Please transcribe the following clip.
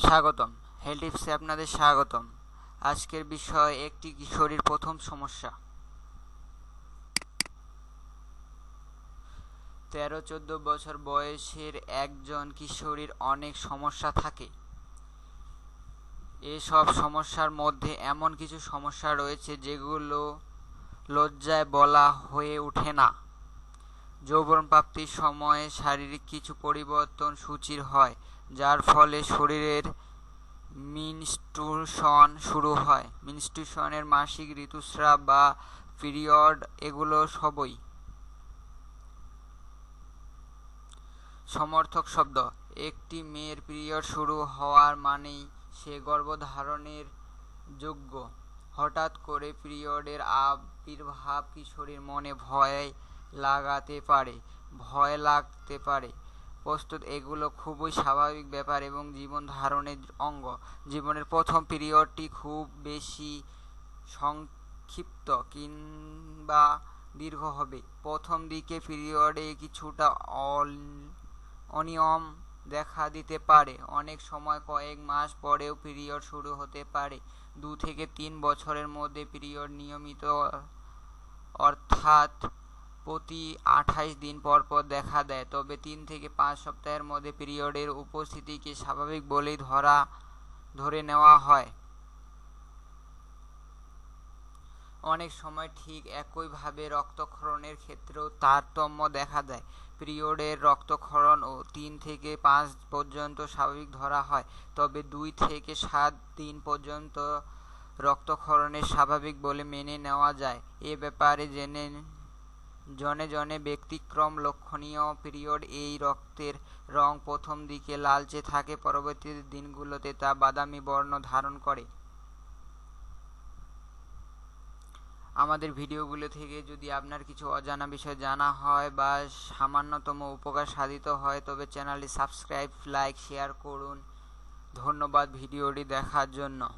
স্বাগতম। হেলথ টিপসে আপনাদের স্বাগতম। আজকের বিষয় একটি কিশোরীর প্রথম সমস্যা। তেরো, চোদ্দ বছর বয়সের একজন কিশোরীর অনেক সমস্যা থাকে। এসব সমস্যার মধ্যে এমন কিছু সমস্যা রয়েছে যেগুলো লজ্জায় বলা হয়ে ওঠে না। যৌবন প্রাপ্তির সময়ে শারীরিক কিছু পরিবর্তন সূচির হয়, যার ফলে শরীরের মিনস্ট্রুশন শুরু হয়। মিনস্ট্রুশনের মাসিক ঋতুস্রাব বা পিরিয়ড এগুলো সবই সমর্থক শব্দ। একটি মেয়ের পিরিয়ড শুরু হওয়ার মানেই সে গর্ভধারণের যোগ্য। হঠাৎ করে পিরিয়ডের আবির্ভাব কিশোরীর মনে ভয় লাগাতে পারে, ভয় লাগতে পারে। প্রস্তুত, এগুলো খুবই স্বাভাবিক ব্যাপার এবং জীবন ধারণের অঙ্গ। জীবনের প্রথম পিরিয়ডটি খুব বেশি সংক্ষিপ্ত কিংবা দীর্ঘ হবে। প্রথম দিকে পিরিয়ডে কিছুটা অনিয়ম দেখা দিতে পারে। অনেক সময় কয়েক মাস পরেও পিরিয়ড শুরু হতে পারে। দু থেকে তিন বছরের মধ্যে পিরিয়ড নিয়মিত অর্থাৎ প্রতি আঠাইশ দিন পর পর দেখা দেয়। তবে তিন থেকে পাঁচ সপ্তাহের মধ্যে পিরিয়ডের উপস্থিতিকে স্বাভাবিক বলেই ধরা, ধরে নেওয়া হয়। অনেক সময় ঠিক একইভাবে রক্তক্ষরণের ক্ষেত্রেও তারতম্য দেখা দেয়। পিরিয়ডের রক্তক্ষরণ ও তিন থেকে পাঁচ পর্যন্ত স্বাভাবিক ধরা হয়। তবে দুই থেকে সাত দিন পর্যন্ত রক্তক্ষরণের স্বাভাবিক বলে মেনে নেওয়া যায়। এ ব্যাপারে জেনে জনে জনে ব্যতিক্রম লক্ষণীয় পিরিয়ড এই রক্তের রং প্রথম দিকে লালচে থাকে, পরবর্তী দিনগুলোতে তা বাদামি বর্ণ ধারণ করে। আমাদের ভিডিওগুলো থেকে যদি আপনার কিছু অজানা বিষয় জানা হয় বা সামান্যতম উপকার সাধিত হয়, তবে চ্যানেলটি সাবস্ক্রাইব, লাইক শেয়ার করুন। ধন্যবাদ ভিডিওটি দেখার জন্য।